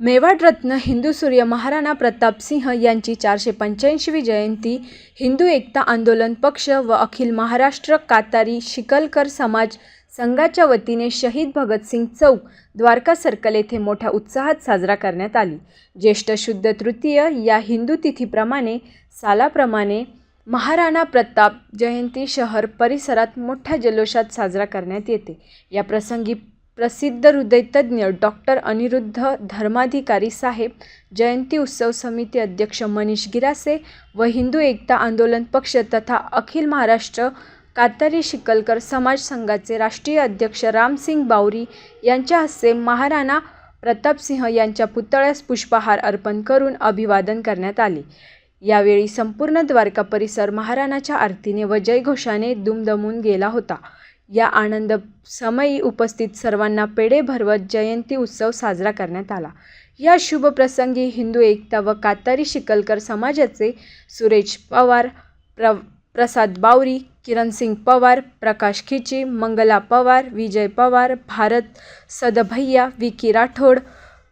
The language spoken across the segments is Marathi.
मेवाड रत्न हिंदू सूर्य महाराणा प्रताप सिंह यांची चारशे पंच्याऐंशीवी जयंती हिंदू एकता आंदोलन पक्ष व अखिल महाराष्ट्र कातारी शिकलकर समाज संघाच्या वतीने शहीद भगतसिंग चौक द्वारका सर्कल येथे मोठ्या उत्साहात साजरा करण्यात आली. ज्येष्ठ शुद्ध तृतीय या हिंदू तिथीप्रमाणे सालाप्रमाणे महाराणा प्रताप जयंती शहर परिसरात मोठ्या जल्लोषात साजरा करण्यात येते. या प्रसंगी प्रसिद्ध हृदयतज्ञ डॉक्टर अनिरुद्ध धर्माधिकारी साहेब जयंती उत्सव समिती अध्यक्ष मनीष गिरासे व हिंदू एकता आंदोलन पक्ष तथा अखिल महाराष्ट्र कातारी शिकलकर समाज संघाचे राष्ट्रीय अध्यक्ष रामसिंग बावरी यांच्या हस्ते महाराणा प्रतापसिंह यांच्या पुतळ्यास पुष्पहार अर्पण करून अभिवादन करण्यात आले. यावेळी संपूर्ण द्वारका परिसर महाराणाच्या आरतीने व जयघोषाने दुमदमून गेला होता. या आनंद समयी उपस्थित सर्वांना पेढे भरवत जयंती उत्सव साजरा करण्यात आला. या शुभप्रसंगी हिंदू एकता व कातारी शिकलकर समाजाचे सुरेश पवार प्र प्रसाद बावरी किरणसिंग पवार प्रकाश खिची मंगला पवार विजय पवार भारत सदभैया विकी राठोड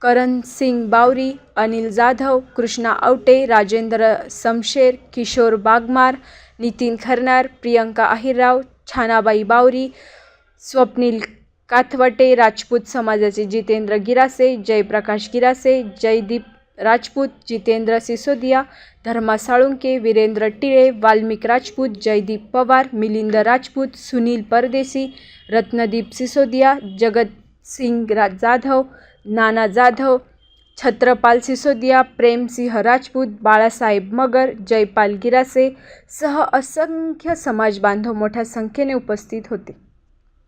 करण सिंग बावरी अनिल जाधव कृष्णा आवटे राजेंद्र समशेर किशोर बागमार नितीन खरनार प्रियंका अहिरराव छानाबाई बावरी स्वप्नील काथवटे राजपूत समाजाचे जितेंद्र गिरासे जयप्रकाश गिरासे जयदीप राजपूत जितेंद्र सिसोदिया धर्मा साळुंके वीरेंद्र टिळे वाल्मिक राजपूत जयदीप पवार मिलिंद राजपूत सुनील परदेसी रत्नदीप सिसोदिया जगत सिंग जाधव नाना जाधव छत्रपाल सिसोदिया प्रेमसिंह राजपूत बाळासाहेब मगर जयपाल गिरासे सह असंख्य समाज बांधव मोठ्या संख्येने उपस्थित होते.